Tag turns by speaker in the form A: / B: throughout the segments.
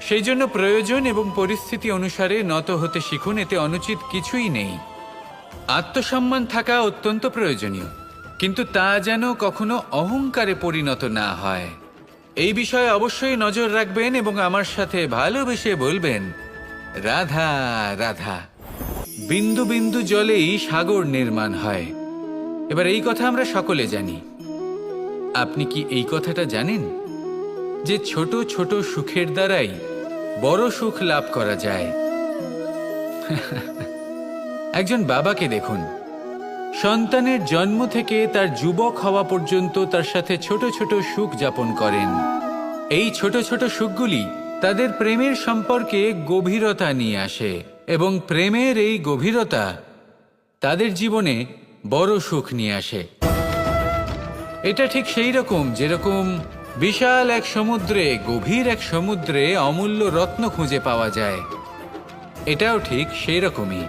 A: সেই জন্য প্রয়োজন এবং পরিস্থিতি অনুসারে নত হতে শিখুন, এতে অনুচিত কিছুই নেই। আত্মসম্মান থাকা অত্যন্ত প্রয়োজনীয়, কিন্তু তা যেন কখনো অহংকারে পরিণত না হয়। এই বিষয়ে অবশ্যই নজর রাখবেন এবং আমার সাথে ভালোবেসে বলবেন, রাধা রাধা। বিন্দু বিন্দু জলেই সাগর নির্মাণ হয়। এবার এই কথা আমরা সকলে জানি। আপনি কি এই কথাটা জানেন? যে ছোট ছোট সুখের দ্বারাই বড় সুখ লাভ করা যায়। একজন বাবাকে দেখুন। সন্তানের জন্ম থেকে তার যুবক হওয়া পর্যন্ত তার সাথে ছোট ছোট সুখ যাপন করেন। এই ছোট ছোট সুখগুলি তাদের প্রেমের সম্পর্কে গভীরতা নিয়ে আসে এবং প্রেমের এই গভীরতা তাদের জীবনে বড় সুখ নিয়ে আসে। এটা ঠিক সেই রকম যেরকম বিশাল এক সমুদ্রে, গভীর এক সমুদ্রে অমূল্য রত্ন খুঁজে পাওয়া যায়। এটাও ঠিক সেই রকমই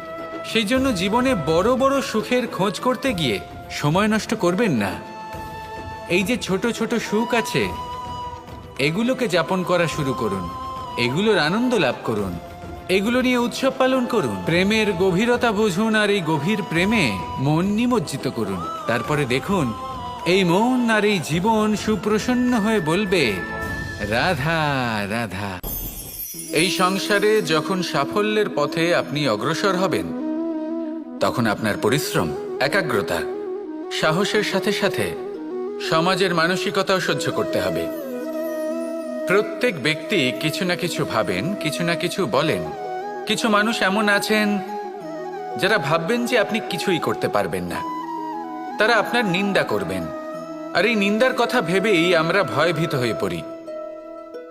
A: সেই জন্য জীবনে বড় বড় সুখের খোঁজ করতে গিয়ে সময় নষ্ট করবেন না। এই যে ছোট ছোট সুখ আছে, এগুলোকে যাপন করা শুরু করুন। এগুলোর আনন্দ লাভ করুন। এগুলো নিয়ে উৎসব পালন করুন। প্রেমের গভীরতা বুঝুন আর এই গভীর প্রেমে মন নিমজ্জিত করুন। তারপরে দেখুন এই মন আর এই জীবন সুপ্রসন্ন হয়ে বলবে, রাধা রাধা। এই সংসারে যখন সাফল্যের পথে আপনি অগ্রসর হবেন, তখন আপনার পরিশ্রম, একাগ্রতা, সাহসের সাথে সাথে সমাজের মানসিকতাও সহ্য করতে হবে। প্রত্যেক ব্যক্তি কিছু না কিছু ভাবেন, কিছু না কিছু বলেন। কিছু মানুষ এমন আছেন যারা ভাববেন যে আপনি কিছুই করতে পারবেন না। তারা আপনার নিন্দা করবেন। আর এই নিন্দার কথা ভেবেই আমরা ভয়ভীত হয়ে পড়ি।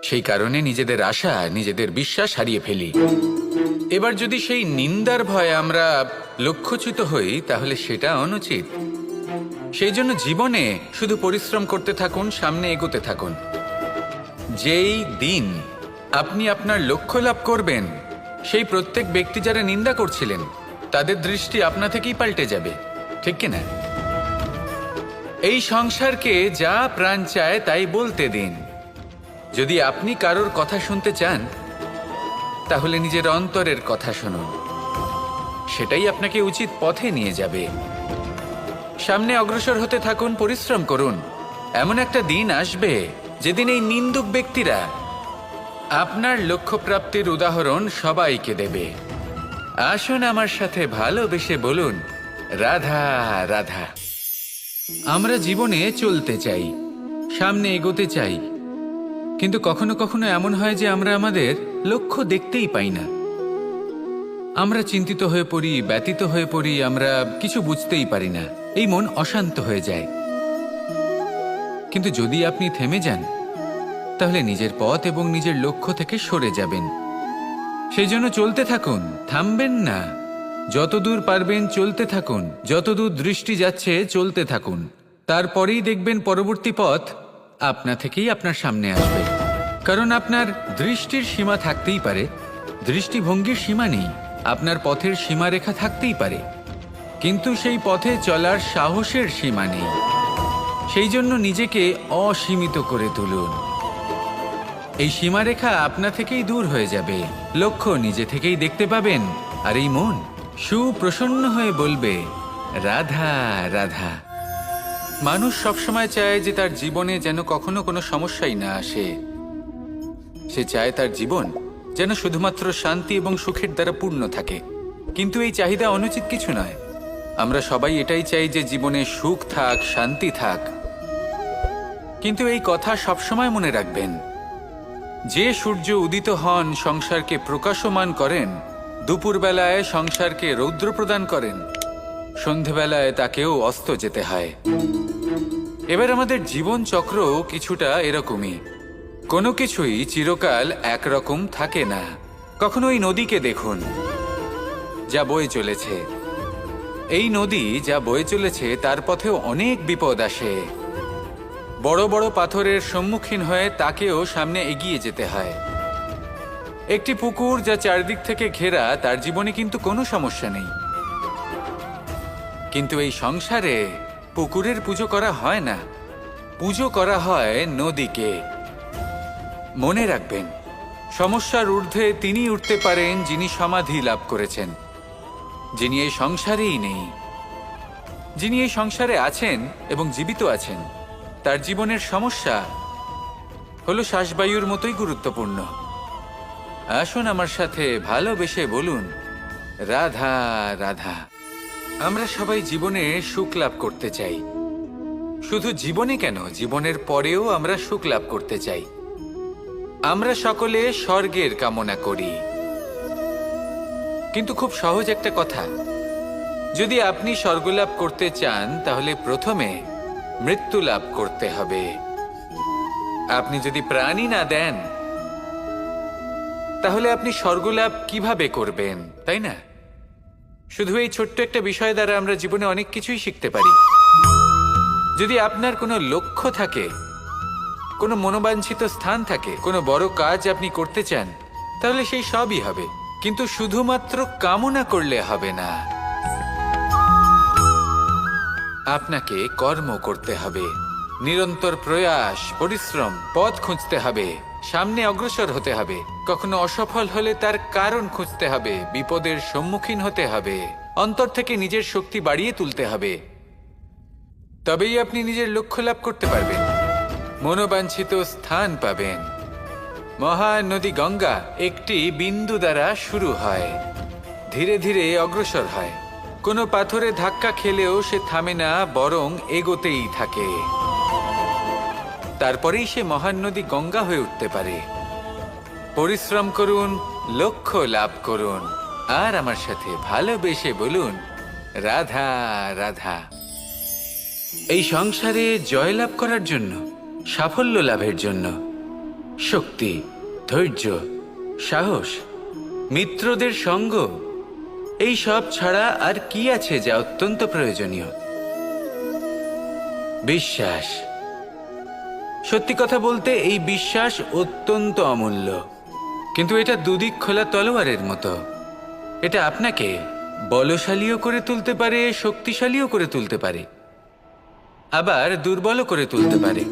A: সেই কারণে নিজেদের আশা, নিজেদের বিশ্বাস হারিয়ে ফেলি। এবার যদি সেই নিন্দার ভয়ে আমরা লক্ষ্যচ্যুত হই, তাহলে সেটা অনুচিত। সেই জন্য জীবনে শুধু পরিশ্রম করতে থাকুন, সামনে এগোতে থাকুন। যেই দিন আপনি আপনার লক্ষ্য লাভ করবেন, সেই প্রত্যেক ব্যক্তি যারা নিন্দা করছিলেন, তাদের দৃষ্টি আপনা থেকেই পাল্টে যাবে। ঠিক কিনা এই সংসারকে যা প্রাণ চায় তাই বলতে দিন। যদি আপনি কারোর কথা শুনতে চান, তাহলে নিজের অন্তরের কথা শুনুন। সেটাই আপনাকে উচিত পথে নিয়ে যাবে। সামনে অগ্রসর হতে থাকুন, পরিশ্রম করুন। এমন একটা দিন আসবে যেদিন এই নিন্দুক ব্যক্তিরা আপনার লক্ষ্য প্রাপ্তির উদাহরণ সবাইকে দেবে। আসুন আমার সাথে ভালোবেসে বলুন, রাধা রাধা। আমরা জীবনে চলতে চাই, সামনে এগোতে চাই। কিন্তু কখনো কখনো এমন হয় যে আমরা আমাদের লক্ষ্য দেখতেই পাই না। আমরা চিন্তিত হয়ে পড়ি ব্যতীত হয়ে পড়ি, আমরা কিছু বুঝতেই পারি না। এই মন অশান্ত হয়ে যায়। কিন্তু যদি আপনি থেমে যান, তাহলে নিজের পথ এবং নিজের লক্ষ্য থেকে সরে যাবেন। সেই জন্য চলতে থাকুন, থামবেন না। যতদূর পারবেন চলতে থাকুন, যতদূর দৃষ্টি যাচ্ছে চলতে থাকুন। তারপরেই দেখবেন পরবর্তী পথ আপনা থেকেই আপনার সামনে আসবে। কারণ আপনার দৃষ্টির সীমা থাকতেই পারে, দৃষ্টিভঙ্গির সীমা নেই, আপনার পথের সীমারেখা থাকতেই পারে। কিন্তু সেই পথে চলার সাহসের সীমা নেই। সেই জন্য নিজেকে অসীমিত করে তুলুন। এই সীমারেখা আপনা থেকেই দূর হয়ে যাবে। লক্ষ্য নিজে থেকেই দেখতে পাবেন, আর এই মন সুপ্রসন্ন হয়ে বলবে, রাধা রাধা। মানুষ সবসময় চায় যে তার জীবনে যেন কখনো কোনো সমস্যাই না আসে। সে চায় তার জীবন যেন শুধুমাত্র শান্তি এবং সুখের দ্বারা পূর্ণ থাকে। কিন্তু এই চাহিদা অনুচিত কিছু নয়। আমরা সবাই এটাই চাই যে জীবনে সুখ থাক, শান্তি থাক। কিন্তু এই কথা সবসময় মনে রাখবেন। যে সূর্য উদিত হন, সংসারকে প্রকাশমান করেন দুপুরবেলায় সংসারকে রৌদ্র প্রদান করেন। সন্ধেবেলায় তাকেও অস্ত যেতে হয়। এবার আমাদের জীবন চক্র কিছুটা এরকমই। কোনো কিছুই চিরকাল একরকম থাকে না। কখনো এই নদীকে দেখুন, যা বয়ে চলেছে। এই নদী যা বয়ে চলেছে, তার পথেও অনেক বিপদ আসে। বড় বড় পাথরের সম্মুখীন হয়ে তাকেও সামনে এগিয়ে যেতে হয়। একটি পুকুর যা চারদিক থেকে ঘেরা, তার জীবনে কিন্তু কোনো সমস্যা নেই। কিন্তু এই সংসারে পুকুরের পুজো করা হয় না। পুজো করা হয় নদীকে। মনে রাখবেন, সমস্যার ঊর্ধ্বে তিনি উঠতে পারেন যিনি সমাধি লাভ করেছেন। যিনি এই সংসারেই নেই। যিনি এই সংসারে আছেন এবং জীবিত আছেন, তার জীবনের সমস্যা হলো শ্বাসবায়ুর মতোই গুরুত্বপূর্ণ। আসুন আমার সাথে ভালোবেসে বলুন, রাধা রাধা। আমরা সবাই জীবনে সুখ লাভ করতে চাই। শুধু জীবনে কেন, জীবনের পরেও আমরা সুখ লাভ করতে চাই। আমরা সকলে স্বর্গের কামনা করি। কিন্তু খুব সহজ একটা কথা, যদি আপনি স্বর্গলাভ করতে চান, তাহলে প্রথমে মৃত্যু লাভ করতে হবে। আপনি যদি প্রাণী না দেন তাহলে আপনি স্বর্গলাভ কীভাবে করবেন, তাই না? শুধু এই ছোট্ট একটা বিষয় দ্বারা আমরা জীবনে অনেক কিছুই শিখতে পারি। যদি আপনার কোনো লক্ষ্য থাকে, কোনো মনোবাঞ্ছিত স্থান থাকে, কোনো বড় কাজ আপনি করতে চান, তাহলে সেই সবই হবে। কিন্তু শুধুমাত্র কামনা করলে হবে না। আপনাকে কর্ম করতে হবে। নিরন্তর প্রয়াস, পরিশ্রম, পথ খুঁজতে হবে। সামনে অগ্রসর হতে হবে। কখনো অসফল হলে তার কারণ খুঁজতে হবে, বিপদের সম্মুখীন হতে হবে। অন্তর থেকে নিজের শক্তি বাড়িয়ে তুলতে হবে। তবেই আপনি নিজের লক্ষ্য লাভ করতে পারবেন। মনোবাঞ্ছিত স্থান পাবেন। মহান নদী গঙ্গা একটি বিন্দু দ্বারা শুরু হয়। ধীরে ধীরে অগ্রসর হয়। কোনো পাথরে ধাক্কা খেলেও সে থামে না, বরং এগোতেই থাকে। তারপরেই সে মহান নদী গঙ্গা হয়ে উঠতে পারে। পরিশ্রম করুন, লক্ষ্য লাভ করুন, আর আমার সাথে ভালোবেসে বলুন, রাধা রাধা। এই সংসারে জয়লাভ করার জন্য, সাফল্য লাভের জন্য, শক্তি, ধৈর্য, সাহস, মিত্রদের সঙ্গ, এই সব ছাড়া আর কি আছে যা অত্যন্ত প্রয়োজনীয়? বিশ্বাস। সত্যি কথা বলতে, এই বিশ্বাস অত্যন্ত অমূল্য। কিন্তু এটা দুদিক খোলা তলোয়ারের মতো। এটা আপনাকে বলশালীও করে তুলতে পারে, শক্তিশালীও করে তুলতে পারে। আবার দুর্বলও করে তুলতে পারে।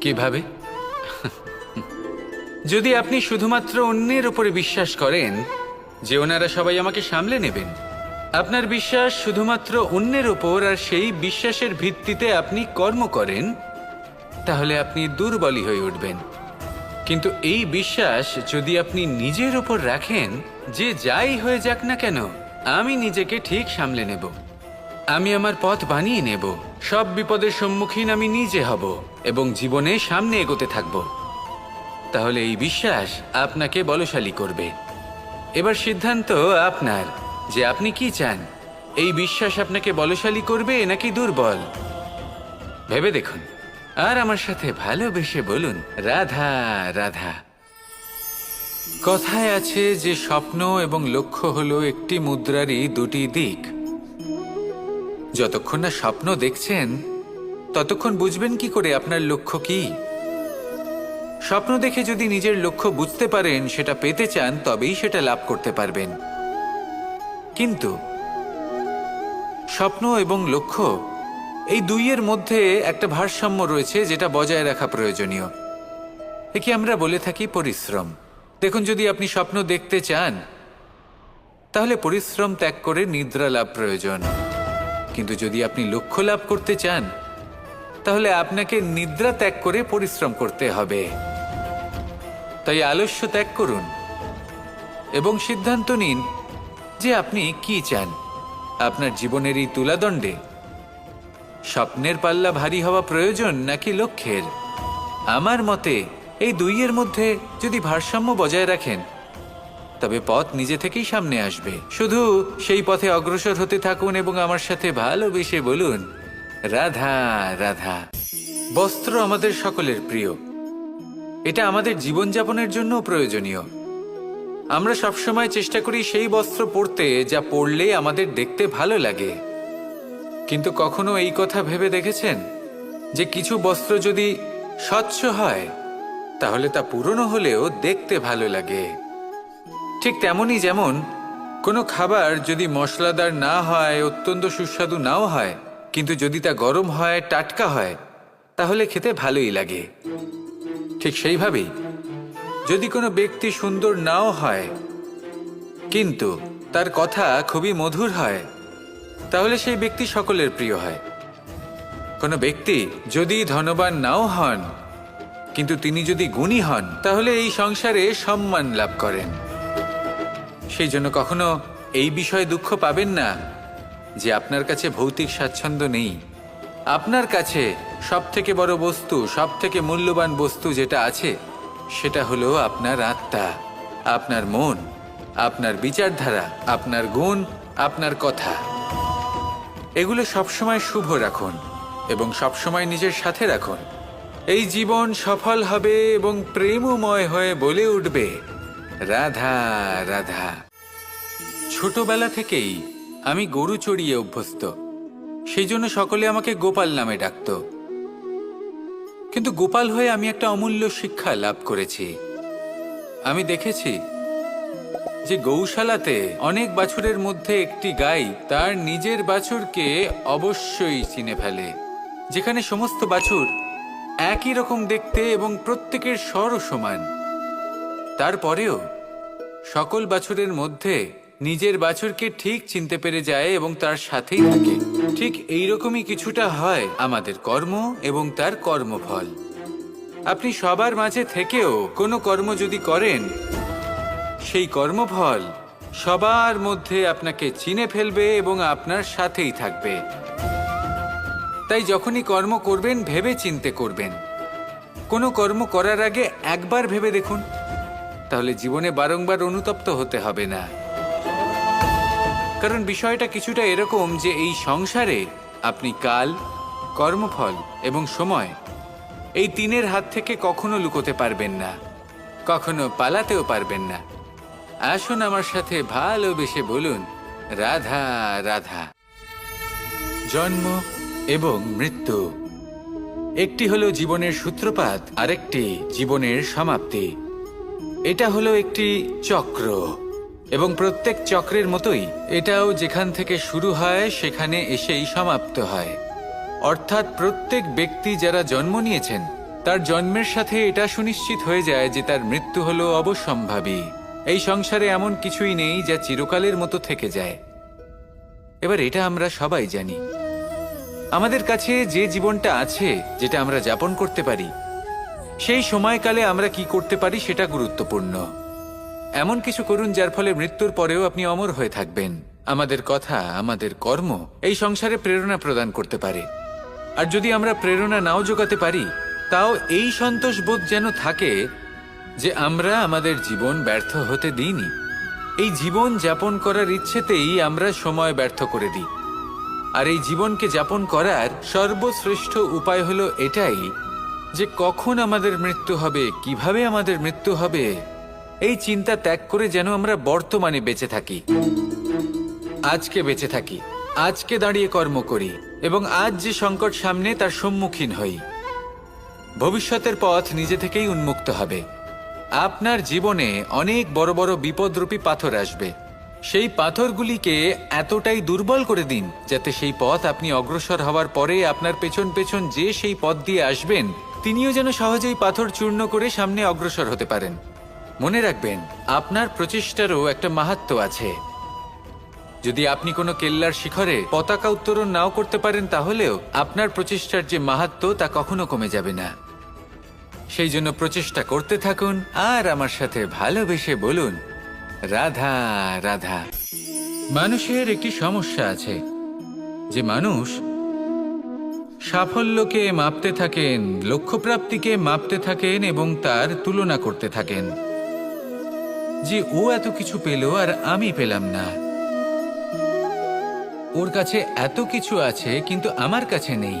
A: কীভাবে? যদি আপনি শুধুমাত্র অন্যের উপরে বিশ্বাস করেন, যে ওনারা সবাই আমাকে সামলে নেবেন, আপনার বিশ্বাস শুধুমাত্র অন্যের ওপর আর সেই বিশ্বাসের ভিত্তিতে আপনি কর্ম করেন তাহলে আপনি দুর্বলই হয়ে উঠবেন। কিন্তু এই বিশ্বাস যদি আপনি নিজের ওপর রাখেন, যে যাই হয়ে যাক না কেন, আমি নিজেকে ঠিক সামলে নেব। আমি আমার পথ বানিয়ে নেব। সব বিপদের সম্মুখীন আমি নিজে হব এবং জীবনে সামনে এগোতে থাকব। তাহলে এই বিশ্বাস আপনাকে বলশালী করবে। এবার সিদ্ধান্ত আপনার, যে আপনি কি চান। এই বিশ্বাস আপনাকে বলশালী করবে নাকি দুর্বল? ভেবে দেখুন। আর আমার সাথে ভালোবেসে বলুন, রাধা রাধা। কথায় আছে যে স্বপ্ন এবং লক্ষ্য হলো একটি মুদ্রারই দুটি দিক। যতক্ষণ না স্বপ্ন দেখছেন, ততক্ষণ বুঝবেন কি করে আপনার লক্ষ্য কি। স্বপ্ন দেখে যদি নিজের লক্ষ্য বুঝতে পারেন, সেটা পেতে চান, তবেই সেটা লাভ করতে পারবেন। কিন্তু, স্বপ্ন এবং লক্ষ্য এই দুইয়ের মধ্যে একটা ভারসাম্য রয়েছে যেটা বজায় রাখা প্রয়োজনীয়। একে আমরা বলে থাকি পরিশ্রম। দেখুন, যদি আপনি স্বপ্ন দেখতে চান, তাহলে পরিশ্রম ত্যাগ করে নিদ্রা লাভ প্রয়োজন। কিন্তু যদি আপনি লক্ষ্য লাভ করতে চান, তাহলে আপনাকে নিদ্রা ত্যাগ করে পরিশ্রম করতে হবে। তাই আলস্য ত্যাগ করুন এবং সিদ্ধান্ত নিন যে আপনি কি চান। আপনার জীবনের এই তুলাদণ্ডে স্বপ্নের পাল্লা ভারী হওয়া প্রয়োজন নাকি লক্ষ্যের? আমার মতে, এই দুইয়ের মধ্যে যদি ভারসাম্য বজায় রাখেন, তবে পথ নিজে থেকেই সামনে আসবে। শুধু সেই পথে অগ্রসর হতে থাকুন এবং আমার সাথে ভালোবেসে বলুন, রাধা রাধা। বস্ত্র আমাদের সকলের প্রিয়। এটা আমাদের জীবনযাপনের জন্য প্রয়োজনীয়। আমরা সবসময় চেষ্টা করি সেই বস্ত্র পরতে যা পরলে আমাদের দেখতে ভালো লাগে। কিন্তু কখনো এই কথা ভেবে দেখেছেন? যে কিছু বস্ত্র যদি স্বচ্ছ হয়, তাহলে তা পুরনো হলেও দেখতে ভালো লাগে। ঠিক তেমনই যেমন কোনো খাবার যদি মশলাদার না হয়, অত্যন্ত সুস্বাদু নাও হয়, কিন্তু যদি তা গরম হয়, টাটকা হয়, তাহলে খেতে ভালোই লাগে। ঠিক সেইভাবেই যদি কোনো ব্যক্তি সুন্দর নাও হয়, কিন্তু তার কথা খুবই মধুর হয় তাহলে সেই ব্যক্তি সকলের প্রিয় হয়। কোনো ব্যক্তি যদি ধনবান নাও হন, কিন্তু তিনি যদি গুণী হন, তাহলে এই সংসারে সম্মান লাভ করেন। সেই জন্য কখনো এই বিষয়ে দুঃখ পাবেন না যে আপনার কাছে ভৌতিক স্বাচ্ছন্দ্য নেই। আপনার কাছে সব থেকে বড় বস্তু সব থেকে মূল্যবান বস্তু যেটা আছে, সেটা হলো আপনার আত্মা, আপনার মন, আপনার বিচারধারা, আপনার গুণ, আপনার কথা। এগুলো সবসময় শুভ রাখুন এবং সবসময় নিজের সাথে রাখুন। এই জীবন সফল হবে এবং প্রেমময় হয়ে বলে উঠবে, রাধা রাধা। ছোটবেলা থেকেই আমি গরু চড়িয়ে অভ্যস্ত। সেই জন্য সকলে আমাকে গোপাল নামে ডাকত। কিন্তু গোপাল হয়ে আমি একটা অমূল্য শিক্ষা লাভ করেছি। আমি দেখেছি যে গৌশালাতে অনেক বাছুরের মধ্যে একটি গাই তার নিজের বাছুরকে অবশ্যই চিনে ফেলে। যেখানে সমস্ত বাছুর একই রকম দেখতে এবং প্রত্যেকের স্বরও সমান। তারপরেও সকল বাছুরের মধ্যে নিজের বাছুরকে ঠিক চিনতে পেরে যায় এবং তার সাথেই থাকে। ঠিক এইরকমই কিছুটা হয় আমাদের কর্ম এবং তার কর্মফল। আপনি সবার মাঝে থেকেও কোনো কর্ম যদি করেন সেই কর্মফল সবার মধ্যে আপনাকে চিনে ফেলবে এবং আপনার সাথেই থাকবে। তাই যখনই কর্ম করবেন, ভেবে চিনতে করবেন। কোনো কর্ম করার আগে একবার ভেবে দেখুন, তাহলে জীবনে বারংবার অনুতপ্ত হতে হবে না। কারণ বিষয়টা কিছুটা এরকম যে এই সংসারে আপনি কাল, কর্মফল এবং সময় এই তিনের হাত থেকে কখনো লুকোতে পারবেন না, কখনো পালাতেও পারবেন না। আসুন আমার সাথে ভালোবেসে বলুন, রাধা রাধা। জন্ম এবং মৃত্যু। একটি হলো জীবনের সূত্রপাত, আরেকটি জীবনের সমাপ্তি। এটা হলো একটি চক্র, এবং প্রত্যেক চক্রের মতোই এটাও যেখান থেকে শুরু হয়, সেখানে এসেই সমাপ্ত হয়। অর্থাৎ প্রত্যেক ব্যক্তি যারা জন্ম নিয়েছেন, তার জন্মের সাথে এটা সুনিশ্চিত হয়ে যায় যে তার মৃত্যু হলো অবশ্যম্ভাবী এই সংসারে এমন কিছুই নেই যা চিরকালের মতো থেকে যায়। এবার এটা আমরা সবাই জানি। আমাদের কাছে যে জীবনটা আছে, যেটা আমরা যাপন করতে পারি, সেই সময়কালে আমরা কি করতে পারি সেটা গুরুত্বপূর্ণ। এমন কিছু করুন যার ফলে মৃত্যুর পরেও আপনি অমর হয়ে থাকবেন। আমাদের কথা, আমাদের কর্ম এই সংসারে প্রেরণা প্রদান করতে পারে। আর যদি আমরা প্রেরণা নাও জোগাতে পারি, তাও এই সন্তোষ বোধ যেন থাকে যে আমরা আমাদের জীবন ব্যর্থ হতে দিইনি। এই জীবন যাপন করার ইচ্ছেতেই আমরা সময় ব্যর্থ করে দিই। আর এই জীবনকে যাপন করার সর্বশ্রেষ্ঠ উপায় হলো এটাই যে কখন আমাদের মৃত্যু হবে, কীভাবে আমাদের মৃত্যু হবে, এই চিন্তা ত্যাগ করে যেন আমরা বর্তমানে বেঁচে থাকি। আজকে বেঁচে থাকি, আজকে দাঁড়িয়ে কর্ম করি এবং আজ যে সংকট সামনে তার সম্মুখীন হই। ভবিষ্যতের পথ নিজে থেকেই উন্মুক্ত হবে। আপনার জীবনে অনেক বড় বড় বিপদরূপী পাথর আসবে। সেই পাথরগুলিকে এতটাই দুর্বল করে দিন, যাতে সেই পথ আপনি অগ্রসর হওয়ার পরে আপনার পেছন পেছন যে সেই পথ দিয়ে আসবেন, তিনিও যেন সহজেই পাথর চূর্ণ করে সামনে অগ্রসর হতে পারেন। মনে রাখবেন, আপনার প্রচেষ্টারও একটা মাহাত্ম আছে। যদি আপনি কোনো কেল্লার শিখরে পতাকা উত্তোলন নাও করতে পারেন তাহলেও আপনার প্রচেষ্টার যে মাহাত্ম তা কখনো কমে যাবে না। সেই জন্য প্রচেষ্টা করতে থাকুন আর আমার সাথে ভালোবেসে বলুন, রাধা রাধা। মানুষের একটি সমস্যা আছে, যে মানুষ সাফল্যকে মাপতে থাকেন, লক্ষ্যপ্রাপ্তিকে মাপতে থাকেন এবং তার তুলনা করতে থাকেন। যে ও এত কিছু পেল আর আমি পেলাম না। ওর কাছে এত কিছু আছে, কিন্তু আমার কাছে নেই।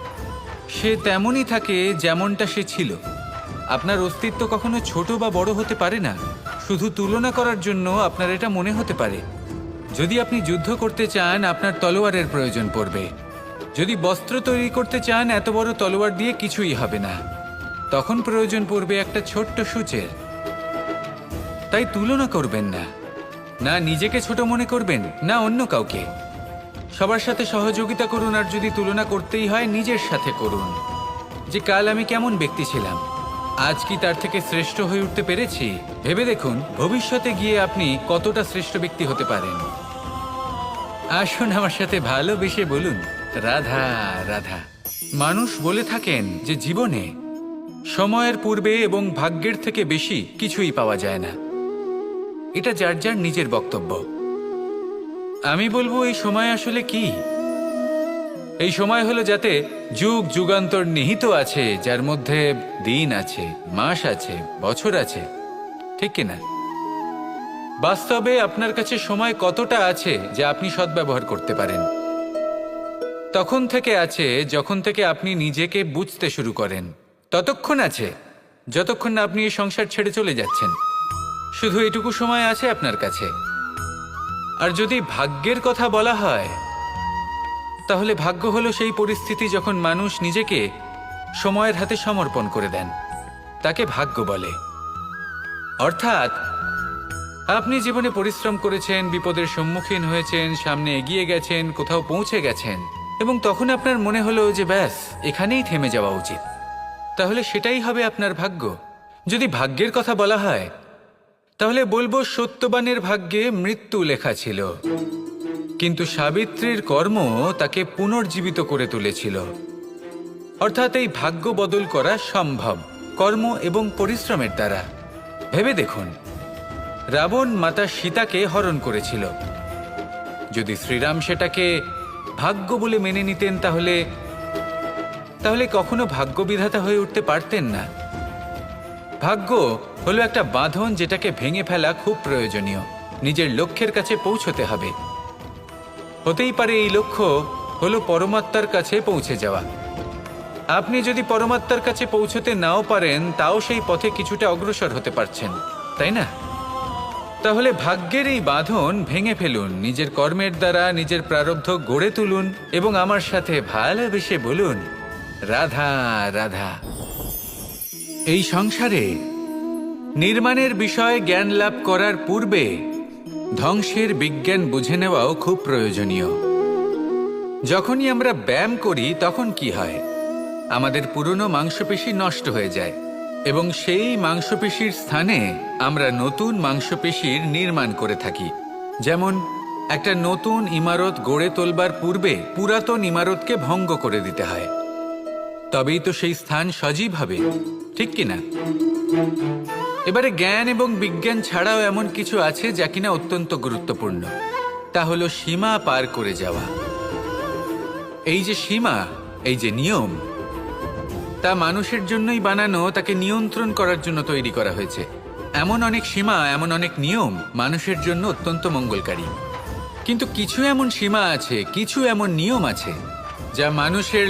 A: সে তেমনই থাকে যেমনটা সে ছিল। আপনার অস্তিত্ব কখনো ছোট বা বড় হতে পারে না। শুধু তুলনা করার জন্য আপনার এটা মনে হতে পারে। যদি আপনি যুদ্ধ করতে চান, আপনার তলোয়ারের প্রয়োজন পড়বে। যদি বস্ত্র তৈরি করতে চান, এত বড় তলোয়ার দিয়ে কিছুই হবে না। তখন প্রয়োজন পড়বে একটা ছোট্ট সূচের। তাই তুলনা করবেন না। না নিজেকে ছোট মনে করবেন, না অন্য কাউকে। সবার সাথে সহযোগিতা করুন আর যদি তুলনা করতেই হয়, নিজের সাথে করুন। যে কাল আমি কেমন ব্যক্তি ছিলাম, আজ কি তার থেকে শ্রেষ্ঠ হয়ে উঠতে পেরেছি? ভেবে দেখুন, ভবিষ্যতে গিয়ে আপনি কতটা শ্রেষ্ঠ ব্যক্তি হতে পারেন। আসুন আমার সাথে ভালোবেসে বলুন, রাধা রাধা। মানুষ বলে থাকেন যে জীবনে সময়ের পূর্বে এবং ভাগ্যের থেকে বেশি কিছুই পাওয়া যায় না। এটা যার যার নিজের বক্তব্য। আমি বলব এই সময় আসলে কি? এই সময় হলো যাতে যুগ যুগান্তর নিহিত আছে, যার মধ্যে দিন আছে, মাস আছে, বছর আছে। ঠিক কিনা? বাস্তবে আপনার কাছে সময় কতটা আছে যা আপনি সদ্ব্যবহার করতে পারেন? তখন থেকে আছে যখন থেকে আপনি নিজেকে বুঝতে শুরু করেন। ততক্ষণ আছে, যতক্ষণ না আপনি এই সংসার ছেড়ে চলে যাচ্ছেন। শুধু এটুকু সময় আছে আপনার কাছে। আর যদি ভাগ্যের কথা বলা হয়, তাহলে ভাগ্য হলো সেই পরিস্থিতি যখন মানুষ নিজেকে সময়ের হাতে সমর্পণ করে দেন, তাকে ভাগ্য বলে। অর্থাৎ, আপনি জীবনে পরিশ্রম করেছেন, বিপদের সম্মুখীন হয়েছেন, সামনে এগিয়ে গেছেন, কোথাও পৌঁছে গেছেন, এবং তখন আপনার মনে হলো যে ব্যাস, এখানেই থেমে যাওয়া উচিত। তাহলে সেটাই হবে আপনার ভাগ্য। যদি ভাগ্যের কথা বলা হয় তাহলে বলব সত্যবানের ভাগ্যে মৃত্যু লেখা ছিল। কিন্তু সাবিত্রীর কর্ম তাকে পুনর্জীবিত করে তুলেছিল। অর্থাৎ এই ভাগ্য বদল করা সম্ভব, কর্ম এবং পরিশ্রমের দ্বারা। ভেবে দেখুন, রাবণ মাতা সীতাকে হরণ করেছিল। যদি শ্রীরাম সেটাকে ভাগ্য বলে মেনে নিতেন তাহলে তাহলে কখনো ভাগ্য বিধাতা হয়ে উঠতে পারতেন না। ভাগ্য হলো একটা বাঁধন যেটাকে ভেঙে ফেলা খুব প্রয়োজনীয়। নিজের লক্ষ্যের কাছে পৌঁছতে হবে। হতেই পারে এই লক্ষ্য হলো পরমাত্মার কাছে পৌঁছে যাওয়া। আপনি যদি পরমাত্মার কাছে পৌঁছতে নাও পারেন, তাও সেই পথে কিছুটা অগ্রসর হতে পারছেন, তাই না? তাহলে ভাগ্যের এই বাঁধন ভেঙে ফেলুন, নিজের কর্মের দ্বারা নিজের প্রারব্ধ গড়ে তুলুন এবং আমার সাথে ভালোবেসে বলুন, রাধা রাধা। এই সংসারে নির্মাণের বিষয়ে জ্ঞান লাভ করার পূর্বে ধ্বংসের বিজ্ঞান বুঝে নেওয়াও খুব প্রয়োজনীয়। যখনই আমরা ব্যায়াম করি, তখন কি হয়? আমাদের পুরনো মাংসপেশি নষ্ট হয়ে যায় এবং সেই মাংসপেশির স্থানে আমরা নতুন মাংসপেশির নির্মাণ করে থাকি। যেমন, একটা নতুন ইমারত গড়ে তোলবার পূর্বে পুরাতন ইমারতকে ভঙ্গ করে দিতে হয়। তবেই তো সেই স্থান সজীব হবে। ঠিক কিনা? এবারে জ্ঞান এবং বিজ্ঞান ছাড়াও এমন কিছু আছে যা কিনা অত্যন্ত গুরুত্বপূর্ণ। তা হলো সীমা পার করে যাওয়া। এই যে সীমা, এই যে নিয়ম, তা মানুষের জন্যই বানানো, তাকে নিয়ন্ত্রণ করার জন্য তৈরি করা হয়েছে। এমন অনেক সীমা, এমন অনেক নিয়ম মানুষের জন্য অত্যন্ত মঙ্গলকারী। কিন্তু কিছু এমন সীমা আছে, কিছু এমন নিয়ম আছে যা মানুষের